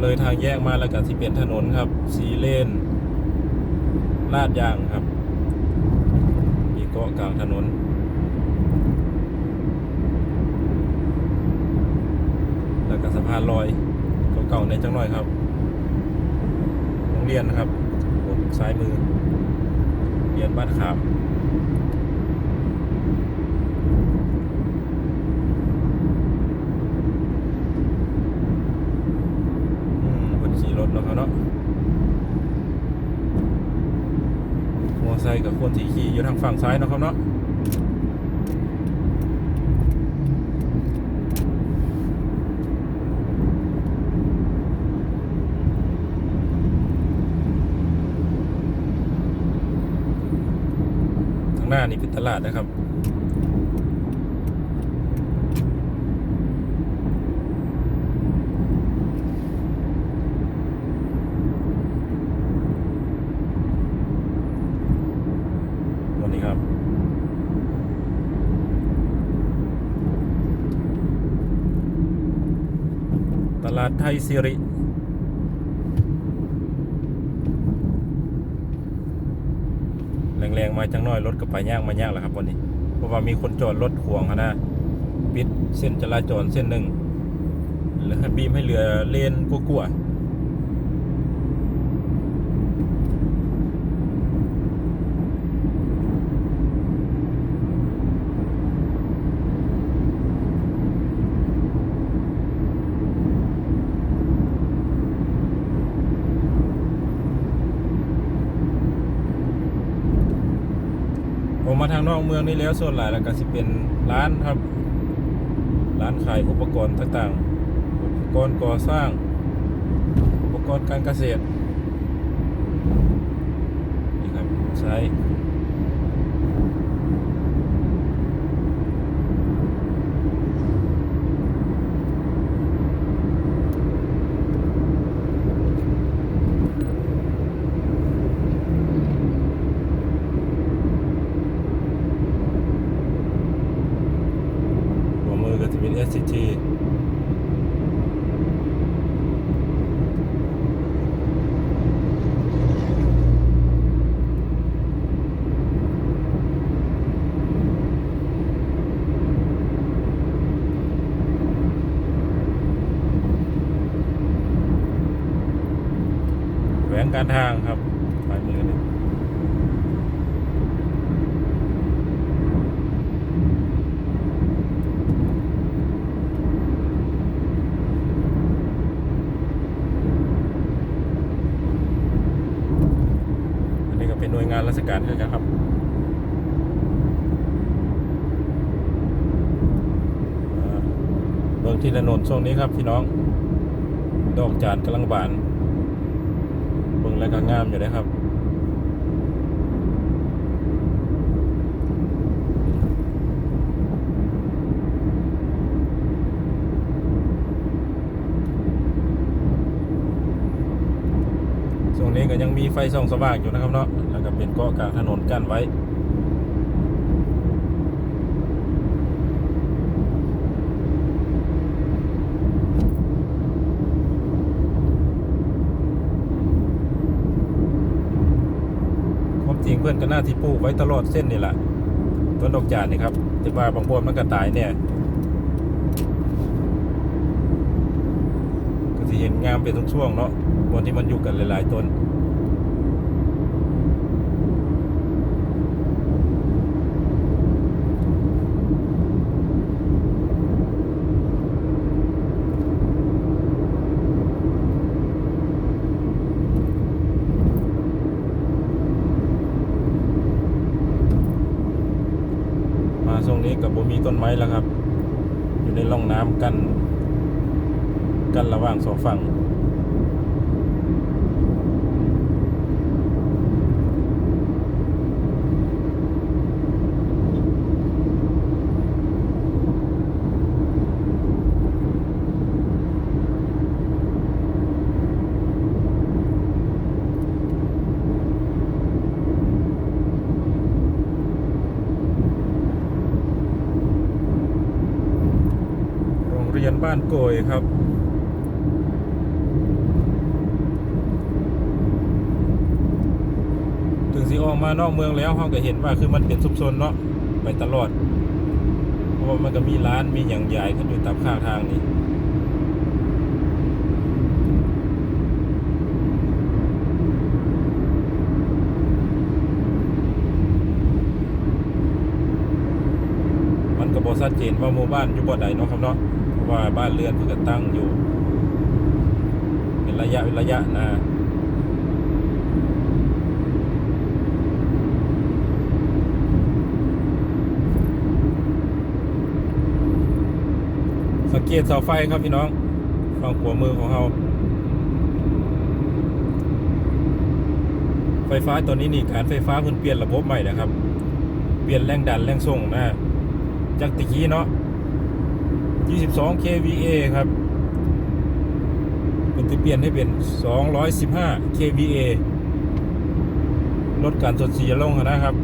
เลยทางแยกมาแล้วก็ที่เป็นถนนครับ สีเลนลาดยางครับ มีเกาะกลางถนนแล้วก็สะพานลอยเก่าๆในจังหน่อยครับ โรงเรียนนะครับบนซ้ายมือ เรียนบ้านขาม อืมคนขี่รถเนาะครับเนาะมอไซค์ กับคนที่ขี่อยู่ทางฝั่งซ้ายนะครับเนาะทางหน้านี่เป็นตลาดนะครับ วันนี้ครับ ตลา ดไทยสิริ แรงๆ มาจังน้อยรถก็ไปย่างมาย่างแล้วครับวันนี้ เพราะว่ามีคนจอดรถขวางนะปิดเส้นจราจรเส้นหนึ่งแล้วบีมให้เหลือเลนกลัวๆผมมาทางนอก เมืองนี่แล้วส่วนหลายแล้วก็สิเป็นร้านครับ ร้านขายอุปกรณ์ต่างๆ อุปกรณ์ก่อสร้าง อุปกรณ์การเกษตรนี่ครับใช้หัวมือก็จะเป็น SCT แหวง การทางครับฝ่ายมือนี่อันนี้ก็เป็นหน่วยงานราชการคือกันครับเบิ่งที่ถนนช่วงนี้ครับพี่น้อง ดอกจานกำลังบาน แล้วก็งามอยู่นะครับส่วงนี้ก็ยังมีไฟส่องสว่างอยู่นะครับเนาะแล้วก็เป็นเกาะกลางถนนกั้นไว้ ความจริงเพื่อนก็น่าที่ปลูกไว้ตลอดเส้นนี่แหละต้นดอกจานนี่ครับแต่ว่าบางพวมันก็ตายเนี่ยก็จะเห็นงามเป็นช่วงๆเนาะบนที่มันอยู่กันหลาย ๆต้น มาช่วงนี้กับบ่มี ต้นไม้แล้วครับ อยู่ในร่องน้ำกัน กันระหว่างสองฝั่งานโกยครับถึงสีออกมานอกเมืองแล้วเขาก็เห็นว่าคือมันเป็นซุบซนเนาะไปตลอด เพราะว่ามันก็มีร้านมีอย่างใหญ่ขึ้นอยู่ตามข้างทางนี้ก็บ่ชัดเจนว่าหมู่บ้านอยู่บ่ใดเนาะครับเนาะ ว่าบ้านเรือนเพิ่นก็ตั้งอยู่ เป็นระยะเป็นระยะนะสังเกตเสาไฟครับพี่น้องฝั่งขวามือของเราไฟฟ้าตัวนี้นี่การไฟฟ้าเพิ่นเปลี่ยนระบบใหม่นะครับ เปลี่ยนแรงดันแรงส่งนะจากตะกี้เนาะ 22 kVA ครับเป็นจะเปลี่ยนให้เป็น 215 kVA ลดการสดเสียลงนะครับ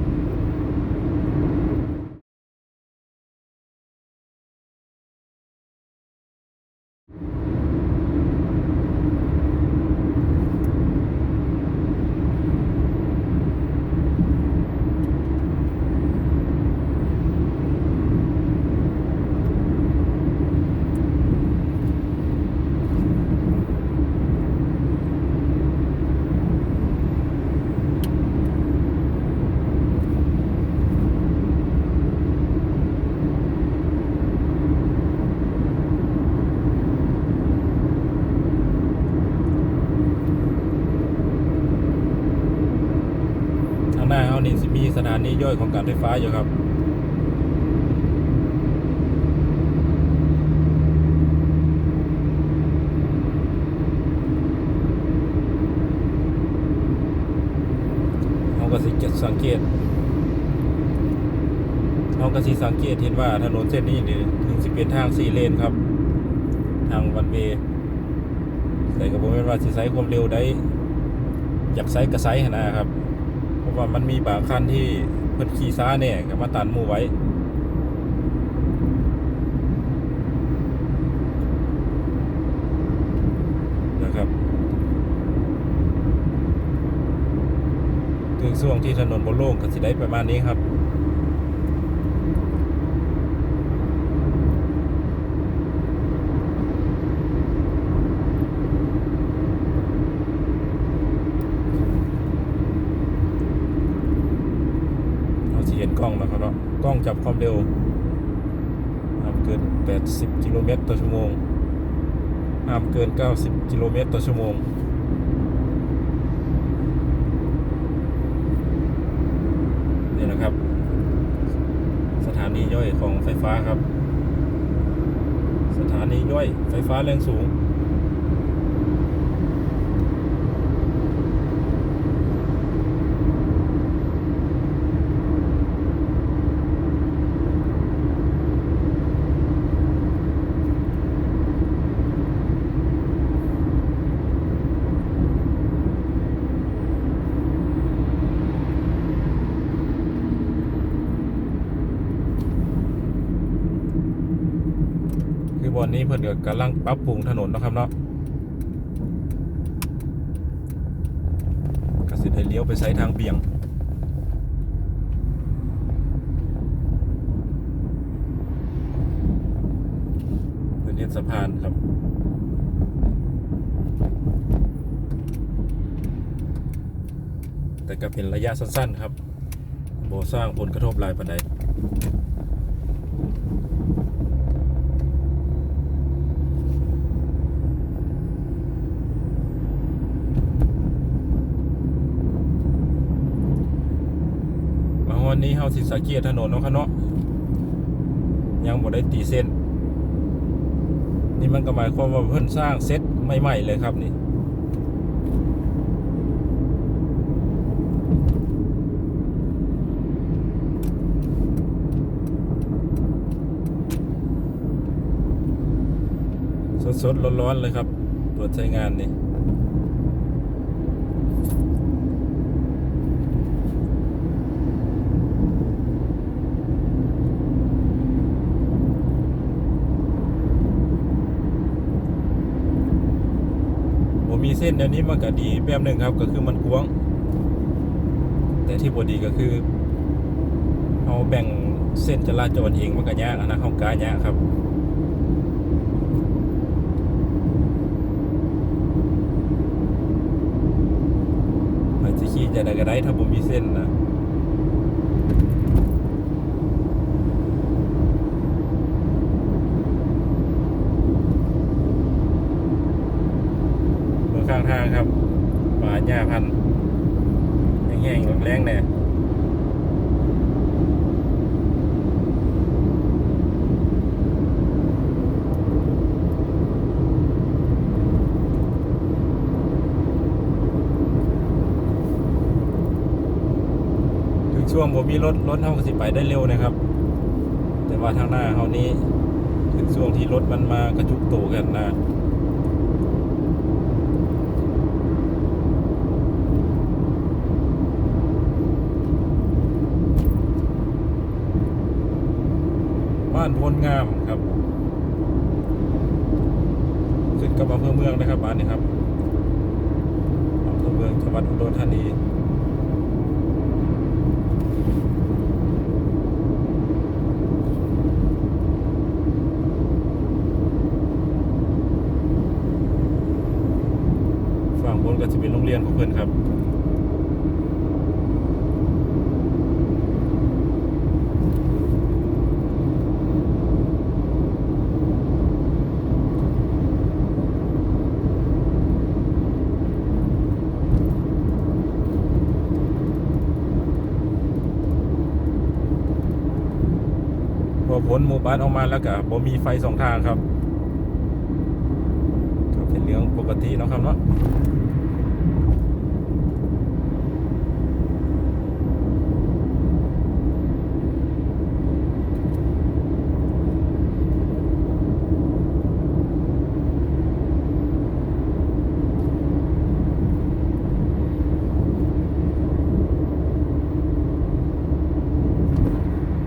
างหน้าเขานี่สิมีสถานีย่อยของการไฟฟ้าอยู่ครับเขาก็สิเก็บสังเกตเขาก็สิสังเกตเห็นว่าถนนเส้นนี้นี่ถึงสิเป็นทางสี่เลนครับ ทางวันเวย์แต่ก็บอกว่าสิใช้ความเร็วได้อยากไซก็ไซหั้นะครับ ว่ามันมีบางคันที่เพิ่นขี่ซ้าเนี่ยก็มาตันหมู่ไว้นะครับถึงช่วงที่ถนนบนโล่งก็สิได้ประมาณนี้ครับ เราสิเห็นกล้องแล้วครับเนาะกล้องจับ ความเร็วห้ามเกิน 80 กิโลเมตรต่อชั่วโมงห้ามเกิน 90 กิโลเมตรต่อชั่วโมงนี่นะครับ สถานีย่อยของไฟฟ้าครับ สถานีย่อยไฟฟ้าแรงสูง พิ่นก็กำลังปรับปรุงถนนนะครับเนาะก็สิได้เลี้ยวไปใช้ทางเบี่ยงเนเรียนสะพานครับแต่ก็เป็นระยะสั้นๆครับโบสร้างผลกระทบลายปันใด มา วันนี้เฮาสิสังเกตถนนเนาะครับเนาะยังบ่ได้ตีเส้น นี่มันก็หมายความว่าเพิ่นสร้างเซตใหม่ๆเลยครับนี่สดๆร้อนๆเลยครับเปิดใช้งานนี่ เส้นเดี๋ยวนี้มันก็ดีแบบหนึ่งครับ ก็คือมันกว้าง แต่ที่บดีก็คือเราแบ่งเส้นจราจรเองมันก็ยากอะนะเขากายากครับอาจจะขี่จะได้ก็ได้ถ้าผมมีเส้นนะ เบื้องข้างทางครับป่าหญ้าพันธุ์แห้งๆแรงๆเนี่ย ถึงช่วงผมมีรถรถเท่ากับสิไปได้เร็วนะครับ แต่ว่าทางหน้าเขานี้ถึงช่วงที่รถมันมากระจุกโตกันนะบ้านพนงามครับขึ้นกับอำเภอเมืองนะครับบ้านนี้ครับอำเภอเมืองจังหวัดอุดรธานีฝั่งบนก็จะ เรียนของเพื่อนครับพอพ้นหมู่บ้านออกมาแล้วก็บ่มีไฟสองทางครับก็เป็นเรื่องปกติเนาะครับเนาะ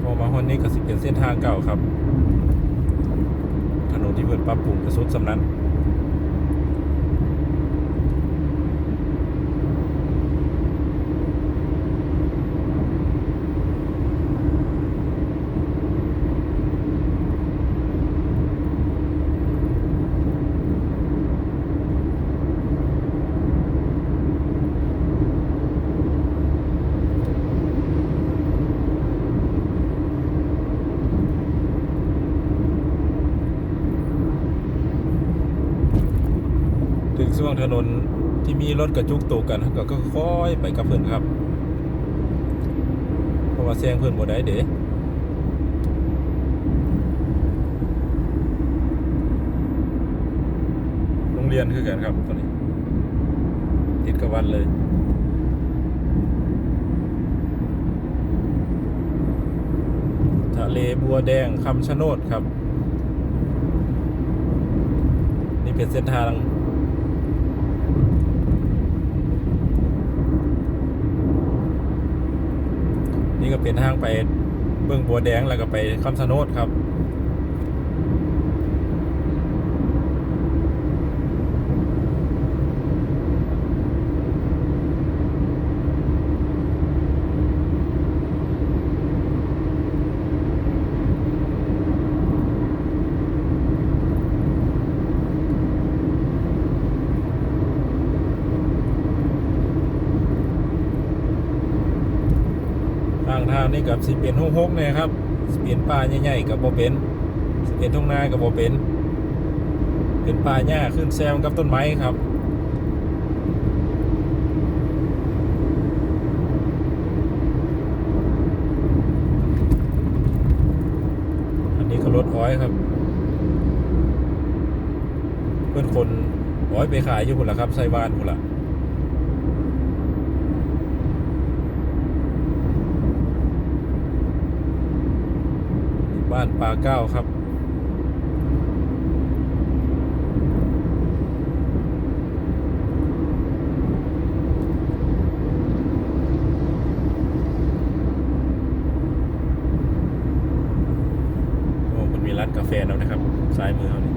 พอมาฮอนนี้ก็ ทางเก่าครับ ถนนที่เพิ่นปรับปรุงกระสุดสำนั้น ถึง ช่วงถนนที่มีรถกระจุกตกกันก็ค่อยไปกับเพื่อนครับ เพราะว่าแซงเพื่อนบ่ได้เด้โรงเรียนคือกันครับตอนนี้ ติดกับวันเลยทะเลบัวแดงคำชะโนดครับ นี่เป็นเส้นทาง นี้ก็เป็นทางไปเบื้องบัวแดงแล้วก็ไปคำสะโนดครับ นี่กับสิเป็นหกหกเนี่ยครับสิเป็นป่าใหญ่ๆกับโบเป็นสิเป็นทุ่งนากับโบเป็น เป็นป่าหญ้าขึ้นแซมกับต้นไม้ครับอันนี้ก็รถอ้อยครับ เพื่อนคนอ้อยไปขายอยู่พุ่นละครับไซบ้านพุ่นละ บ้านปลาเก้าครับ โอ้มันมีร้านกาแฟแล้วนะครับซ้ายมือเขานี่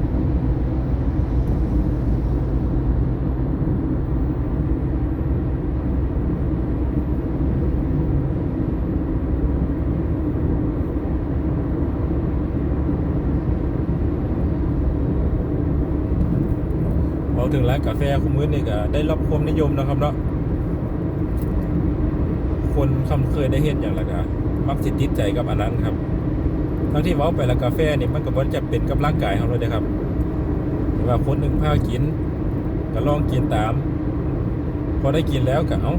ถึงร้านกาแฟคุมื้อนี่ก็ได้รับความนิยมนะครับเนาะคนคำเคยได้เห็นอย่างละก็มักสิติดใจกับอันนั้นครับ ทั้งที่เว้าไปล้วกาแฟนี่มันก็บ่จะเป็นกับร่างกายของเราเลยครับแต่ว่าคนหนึ่งพากิน ก็ลองกินตาม พอได้กินแล้วก็เอา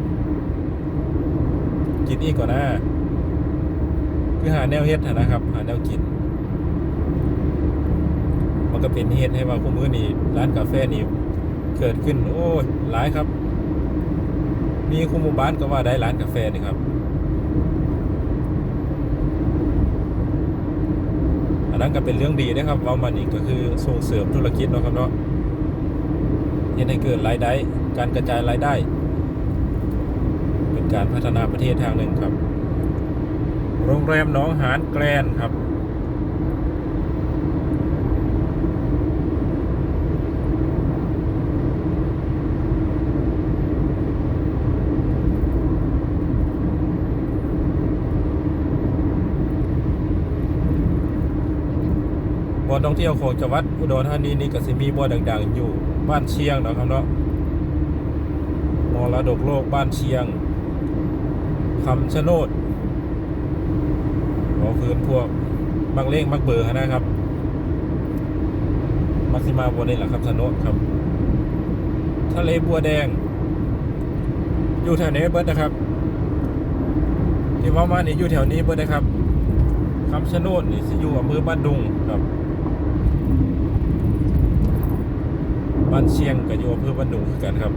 กินอีกก่อนนะคือหาแนวเฮ็ดนะครับ หาแนวกิน มันก็เป็นเหตุให้ว่าคุมื้อนี้ร้านกาแฟนี่ เกิดขึ้น โอ้ยหลายครับ มีคุมูบ้านก็ว่าได้ร้านกาแฟนี่ครับ อันนั้นก็เป็นเรื่องดีนะครับเว่ามันอีกก็คือส่งเสริมธุรกิจเนาะครับเนาะเฮ็ดให้เกิดรายได้การกระจายรายได้ เป็นการพัฒนาประเทศทางหนึ่งครับ โรงแรมหนองหานแกรนครับ บ่ อนท่องเที่ยวของจังหวัดอุดรธานีนี่ก็สิมีบ่อดังๆ อยู่บ้านเชียงเนาะครับเนาะมรดกโลกบ้านเชียงคำชะโนดบ่คืนพวกมักเลขมักเบอร์นะครับมักสิมาบนนี่แหละครับชะโนดครับ ทะเลบัวแดง อยู่แถวนี้เบิดนะครับ ที่ว่ามานี่อยู่แถวนี้เบิดนะครับคำชะโนดนี่สิอยู่อำเภอบ้านดุงครับ บ้านเชียงกับอยู่อำเภอบ้านดุงกันครับ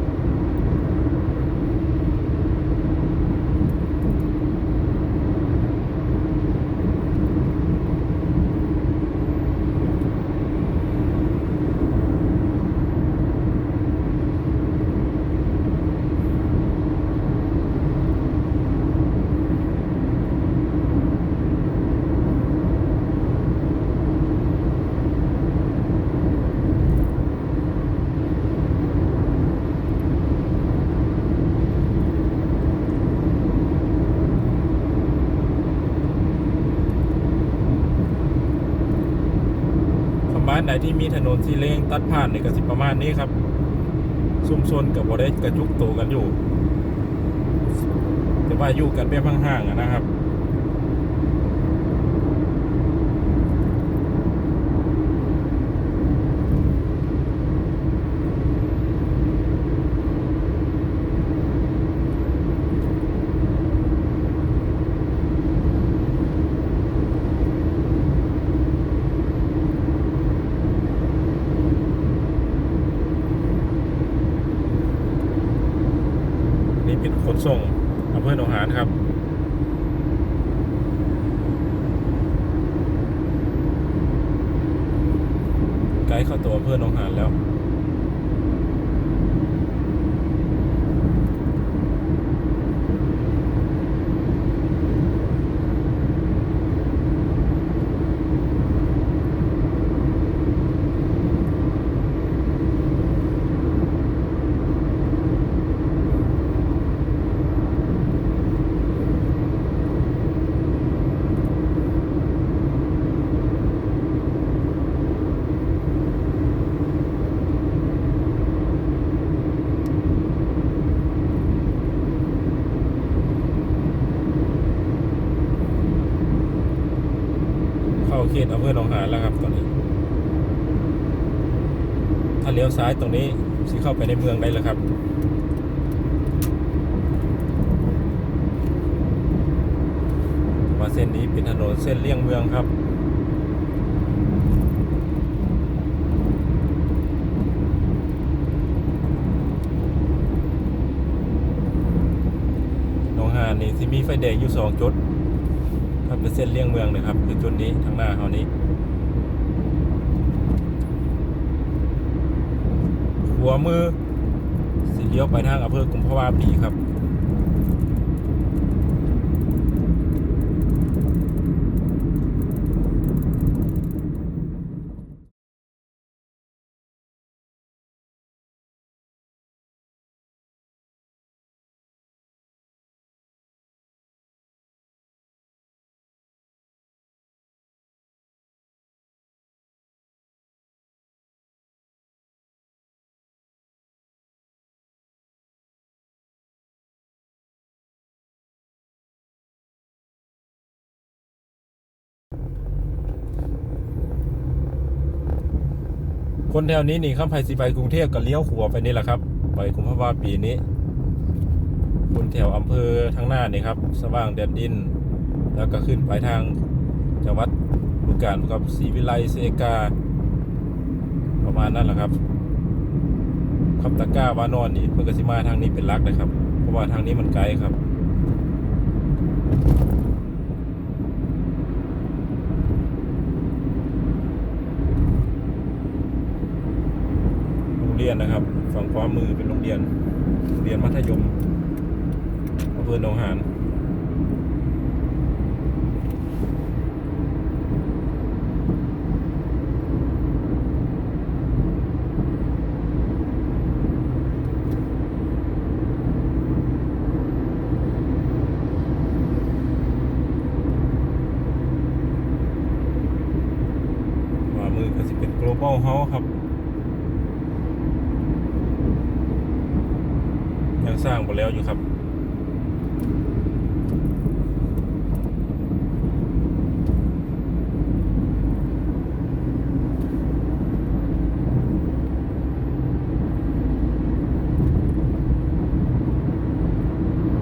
ประมาณไหนที่มีถนนสีเลงตัดผ่านในกระสิประมาณนี้ครับชุมชนกับบริเวณกระจุกโตกันอยู่ แต่ว่าอยู่กันแบบห่างๆนะครับ นี่เป็นขนส่งอำเภอหนองหานครับ ไกด์เข้าตัวเพื่อนองหานแล้ว เขตอำเภอหนองหานแล้วครับตอนนี้ ถ้าเลี้ยวซ้ายตรงนี้สิเข้าไปในเมืองได้แล้วครับมาเส้นนี้เป็นถนนเส้นเลี่ยงเมืองครับหนองหานนี่สิมีไฟแดงอยู่สองจุด ครับเป็นเส้นเลี่ยงเมืองนะครับคือจุดนี้ทางหน้าเขานี้หัวมือสิเลี้ยวไปทางอำเภอกุมภาวาปีครับ คนแถวนี้นี่ข้ามไผ่สิไปกรุงเทพก็เลี้ยวขัวาไปนี่แหละครับไปกุมภาวาปีนี้ คนแถวอำเภอทางหน้านี่ครับ สว่างแดนดิน แล้วก็ขึ้นไปทางจังหวัดบุรีรัมย์กับศรีวิไลเซกา ประมาณนั้นแหละครับขับตะกร้าวานอนนี่เพื่อกสิมาทางนี้เป็นลักนะครับ เพราะว่าทางนี้มันไกลครับ โรียนนะครับ ฝั่งขวามือเป็นโรงเรียนเรียนมัธยมอำเภอหนองหานมือก็จะเป็น global house ครับ ยังสร้างหมดแล้ว อยู่ครับ